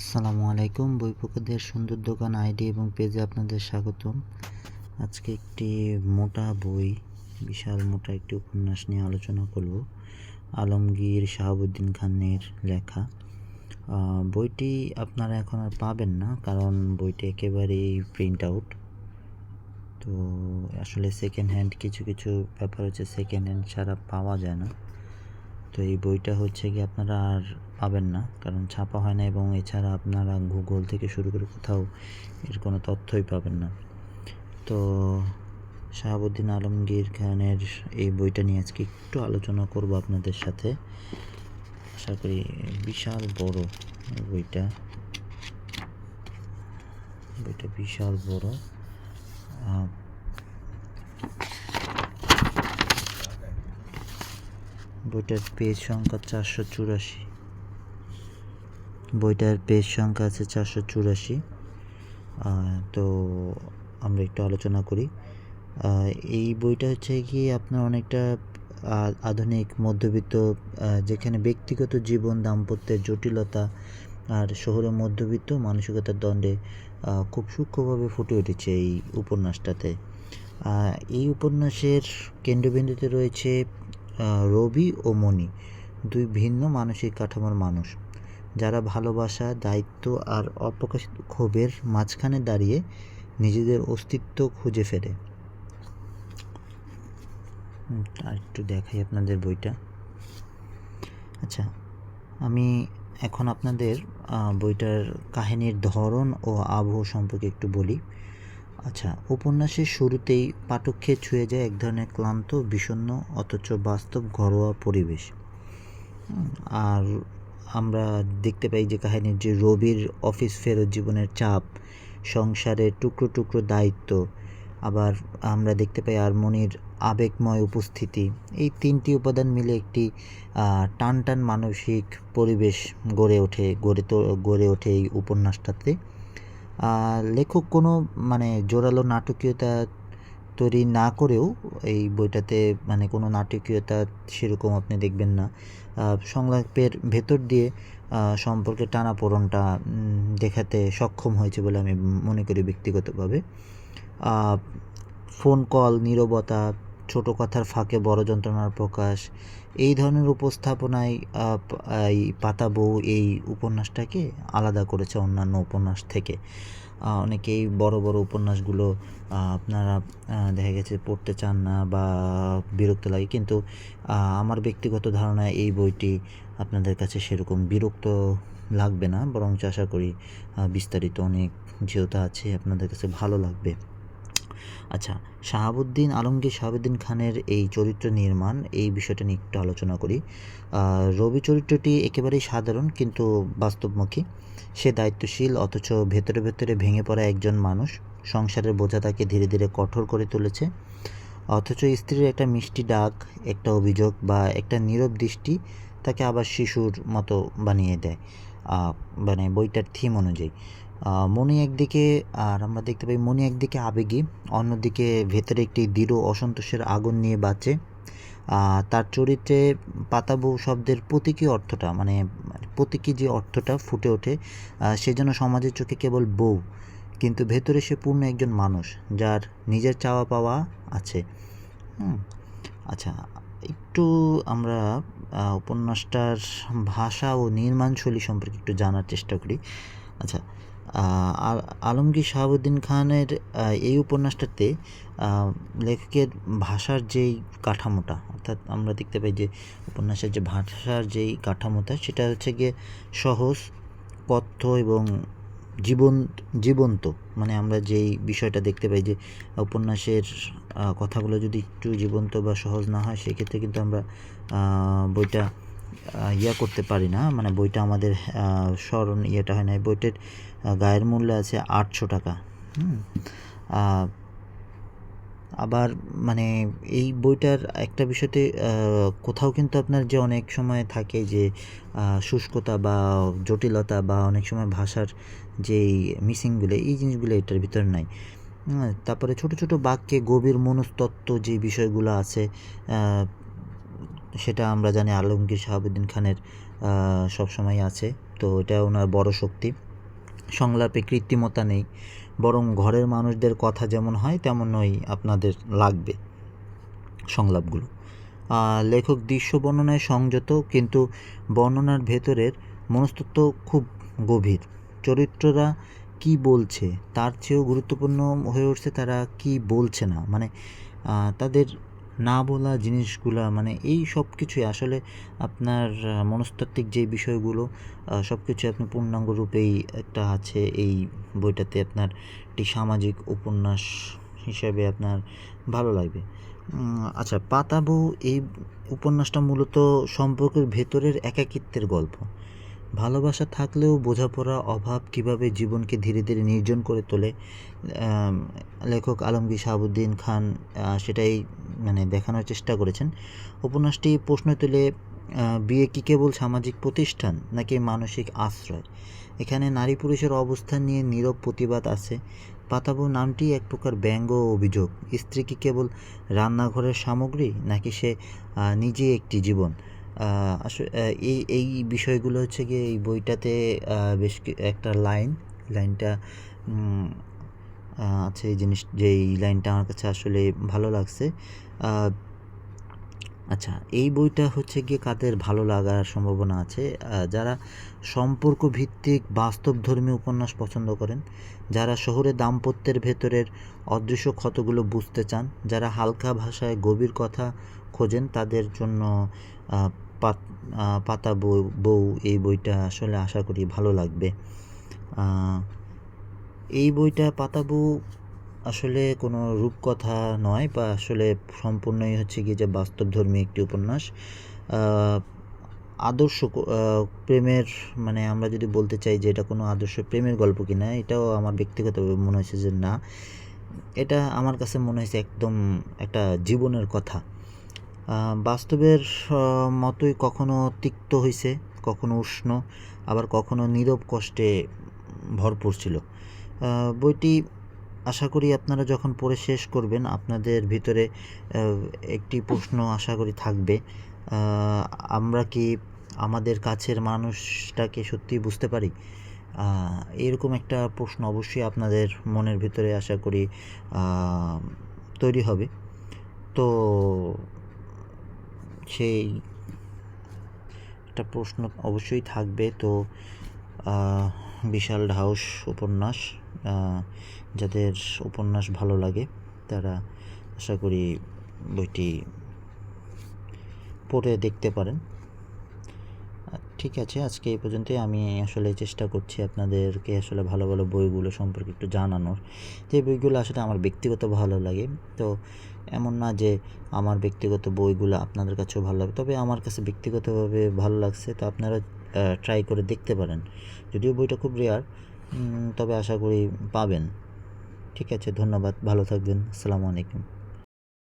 আসসালামু আলাইকুম। বই বইপোকাদের সুন্দর দোকান আইডি এবং পেজে আপনাদের স্বাগতম। আজকে একটি মোটা বই, বিশাল মোটা একটি উপন্যাস নিয়ে আলোচনা করব। আলমগীর শাহাবুদ্দিন খানের লেখা। বইটি আপনারা এখন আর পাবেন না, কারণ বইটি একেবারেই প্রিন্ট আউট তো আসলে সেকেন্ড হ্যান্ড কিছু কিছু ব্যাপার হচ্ছে সেকেন্ড হ্যান্ড ছাড়া পাওয়া যায় না। তো এই বইটা হচ্ছে কি আপনারা আর পাবেন না, কারণ ছাপা হয় না এবং এছাড়া আপনারা গুগল থেকে শুরু করে কোথাও এর কোনো তথ্যই পাবেন না। তো শাহাবুদ্দিন আলমগীর খানের এই বইটা নিয়ে আজকে একটু আলোচনা করব আপনাদের সাথে। আশা করি বিশাল বড় বইটা। বইটা বিশাল বড়। বইটার পেজ সংখ্যা চারশো চুরাশি। বইটার পেজ সংখ্যা আছে চারশো চুরাশি। তো আমরা একটু আলোচনা করি। এই বইটা হচ্ছে কি আপনার অনেকটা আধুনিক, মধ্যবিত্ত যেখানে ব্যক্তিগত জীবন, দাম্পত্যের জটিলতা আর শহরের মধ্যবিত্ত মানসিকতার দ্বন্দ্বে খুব সূক্ষ্মভাবে ফুটে উঠেছে এই উপন্যাসটাতে। এই উপন্যাসের কেন্দ্রবিন্দুতে রয়েছে রবি ও মণি, দুই ভিন্ন মানসিক কাঠামোর মানুষ। যারা ভালোবাসা দায়িত্ব আর অপ্রকাশিত ক্ষোভের মাঝখানে দাঁড়িয়ে নিজেদের অস্তিত্ব খুঁজে হুম, আর একটু দেখাই আপনাদের বইটা। আচ্ছা আমি এখন আপনাদের বইটার কাহিনীর ধরন ও আবহ সম্পর্কে একটু বলি। আচ্ছা উপন্যাসের শুরুতেই পাঠককে ছুঁয়ে যায় এক ধরনের ক্লান্ত বিষণ্ণ অথচ বাস্তব ঘরোয়া পরিবেশ। আর আমরা দেখতে পাই যে কাহিনীর যে রবির অফিস ফেরত জীবনের চাপ সংসারের টুকরো টুকরো দায়িত্ব, আবার আমরা দেখতে পাই আরমনির আবেগময় উপস্থিতি। এই তিনটি উপাদান মিলে একটি টান টান মানসিক পরিবেশ গড়ে ওঠে, গড়ে তো, গড়ে ওঠে এই উপন্যাসটাতে। লেখক কোনো মানে জোরালো নাটকীয়তা তৈরি না করেও এই বইটাতে মানে কোনো নাটকীয়তা সেরকম আপনি দেখবেন না। সংলাপের ভেতর দিয়ে সম্পর্কে টানাপোড়নটা দেখাতে সক্ষম হয়েছে বলে আমি মনে করি ব্যক্তিগতভাবে। ফোন কল, নীরবতা, ছোট কথার ফাঁকে বড় যন্ত্রণার প্রকাশ, এই ধরনের উপস্থাপনায় এই পাতা বউ এই উপন্যাসটাকে আলাদা করেছে অন্যান্য উপন্যাস থেকে। অনেকেই বড় বড় উপন্যাসগুলো আপনারা দেখা গেছে পড়তে চান না বা বিরক্ত লাগে। কিন্তু আমার ব্যক্তিগত ধারণা এই বইটি আপনাদের কাছে সেরকম বিরক্ত লাগবে না। বরং আশা করি বিস্তারিত অনেক যেহেতু আছে, আপনাদের কাছে ভালো লাগবে। আচ্ছা শাহাবুদ্দিন আলমগীর শাহাবুদ্দিন খানের এই চরিত্র নির্মাণ, এই বিষয়টা নিয়ে একটু আলোচনা করি। রবি চরিত্রটি একেবারেই সাধারণ কিন্তু বাস্তবমুখী। সে দায়িত্বশীল, অথচ ভেতরে ভেতরে ভেঙে পড়া একজন মানুষ। সংসারের বোঝা তাকে ধীরে ধীরে কঠোর করে তুলেছে। অথচ স্ত্রীর একটা মিষ্টি ডাক, একটা অভিযোগ বা একটা নীরব দৃষ্টি তাকে আবার শিশুর মতো বানিয়ে দেয়। মানে বইটার থিম অনুযায়ী। মনি একদিকে আর আমরা দেখতে পাই মনি একদিকে আবেগী অন্যদিকে ভেতরে একটি দৃঢ় অসন্তোষের আগুন নিয়ে বাঁচে। তার চরিত্রে পাতাবু শব্দের প্রতীকী অর্থটা মানে প্রতীকী যে অর্থটা ফুটে ওঠে আহ, সে যেন সমাজের চোখে কেবল বউ কিন্তু ভেতরে সে পূর্ণ একজন মানুষ যার নিজের চাওয়া পাওয়া আছে। আচ্ছা একটু আমরা উপন্যাসটার ভাষা ও নির্মাণশৈলী সম্পর্কে একটু জানার চেষ্টা করি। আচ্ছা আলমগীর শাহাবুদ্দিন খানের এই উপন্যাসটাতে লেখকের ভাষার যেই কাঠামোটা, অর্থাৎ আমরা দেখতে পাই যে উপন্যাসের যে ভাষার যেই কাঠামোটা, সেটা হচ্ছে গিয়ে সহজ, কথ্য এবং জীবন, জীবন্ত। মানে আমরা যেই বিষয়টা দেখতে পাই যে উপন্যাসের কথাগুলো যদি একটু জীবন্ত বা সহজ না হয়, সেক্ষেত্রে কিন্তু আমরা বইটা ইয়া করতে পারি না। মানে বইটা আমাদের স্মরণ ইয়েটা হয় না। এই বইটার গায়ের মূল্য আছে আটশো টাকা। হুম। আবার মানে এই বইটার একটা বিষয়তে কোথাও কিন্তু আপনার যে অনেক সময় থাকে যে শুষ্কতা বা জটিলতা বা অনেক সময় ভাষার যেই মিসিংগুলো, এই জিনিসগুলো এটার ভিতরে নাই। তারপরে ছোট ছোট বাক্যে গভীর মনস্তত্ত্ব যে বিষয়গুলো আছে সেটা আমরা জানি আলমগীর শাহাবুদ্দিন খানের সবসময় আছে। তো এটা ওনার বড় শক্তি। সংলাপে কৃত্রিমতা নেই। বরং ঘরের মানুষদের কথা যেমন হয়, তেমনই আপনাদের লাগবে সংলাপগুলো। লেখক দৃশ্য বর্ণনায় সংযত, কিন্তু বর্ণনার ভেতরের মনস্তত্ব খুব গভীর। চরিত্ররা কি বলছে, তার চেয়েও গুরুত্বপূর্ণ হয়ে উঠছে তারা কি বলছে না। মানে তাদের না বলা জিনিসগুলা মানে এই সব কিছুই আসলে আপনার মনস্তাত্ত্বিক যে বিষয়গুলো সব কিছু আপনি পূর্ণাঙ্গ রূপেই একটা আছে এই বইটাতে আপনার একটি সামাজিক উপন্যাস হিসেবে আপনার ভালো লাগবে। আচ্ছা পাতাবু, এই উপন্যাসটা মূলত সম্পর্কের ভেতরের একাকিত্বের গল্প। ভালোবাসা থাকলেও বোঝাপড়া অভাব কীভাবে জীবনকে ধীরে ধীরে নির্জন করে তোলে লেখক আলমগীর শাহাবুদ্দিন খান সেটাই মানে দেখানোর চেষ্টা করেছেন। উপন্যাসটি প্রশ্ন তুলে বিয়ে কি কেবল সামাজিক প্রতিষ্ঠান নাকি মানসিক আশ্রয়? এখানে নারী পুরুষের অবস্থান নিয়ে নীরব প্রতিবাদ আছে। পাতাবু নামটি এক প্রকার ব্যঙ্গ অভিযোগ। স্ত্রী কি কেবল রান্নাঘরের সামগ্রী নাকি সে নিজে একটি জীবন? আসলে এই এই বিষয়গুলো হচ্ছে গিয়ে এই বইটাতে বেশ একটা লাইন, লাইনটা আছে এই জিনিস, যে এই লাইনটা আমার কাছে আসলে ভালো লাগছে। আচ্ছা এই বইটা হচ্ছে গিয়ে কাদের ভালো লাগার সম্ভাবনা আছে? যারা সম্পর্ক ভিত্তিক বাস্তবধর্মী উপন্যাস পছন্দ করেন, যারা শহরে দাম্পত্যের ভেতরের অদৃশ্য ক্ষতগুলো বুঝতে চান, যারা হালকা ভাষায় গভীর কথা খোঁজেন, তাদের জন্য পাত- বউ এই বইটা আসলে আশা করি ভালো লাগবে। এই বইটা পাতা বউ আসলে কোনো রূপকথা নয়, বা আসলে সম্পূর্ণই হচ্ছে গিয়ে যে বাস্তবধর্মী একটি উপন্যাস। আদর্শ প্রেমের মানে আমরা যদি বলতে চাই যে এটা কোনো আদর্শ প্রেমের গল্প কিনা, এটাও আমার ব্যক্তিগতভাবে মনে হয়েছে যে না। এটা আমার কাছে মনে হয়েছে একদম একটা জীবনের কথা। বাস্তবের মতোই কখনো তিক্ত হয়েছে কখনো উষ্ণ, আবার কখনো নীরব কষ্টে ভরপুর ছিল। বইটি আশা করি আপনারা যখন পড়ে শেষ করবেন, আপনাদের ভিতরে একটি প্রশ্ন আশা করি থাকবে। আমরা কি আমাদের কাছের মানুষটাকে সত্যি বুঝতে পারি? এরকম একটা প্রশ্ন অবশ্যই আপনাদের মনের ভিতরে আশা করি তৈরি হবে। তো সেই একটা প্রশ্ন অবশ্যই থাকবে। তো বিশাল ঢাউস উপন্যাস যাদের উপন্যাস ভালো লাগে, তারা আশা করি বইটি পড়ে দেখতে পারেন। ঠিক আছে, আজকে এই পর্যন্তই। আমি আসলে চেষ্টা করছি আপনাদেরকে আসলে ভালো ভালো বইগুলো সম্পর্কে একটু জানানোর। যে বইগুলো আসলে আমার ব্যক্তিগত ভালো লাগে। তো এমন না যে আমার ব্যক্তিগত বইগুলো আপনাদের কাছেও ভালো লাগে তবে আমার কাছে ব্যক্তিগতভাবে ভালো লাগছে। তো আপনারা ট্রাই করে দেখতে পারেন। যদিও বইটা খুব রেয়ার তবে আশা করি পাবেন। ঠিক আছে, ধন্যবাদ। ভালো থাকবেন। আসসালামু আলাইকুম।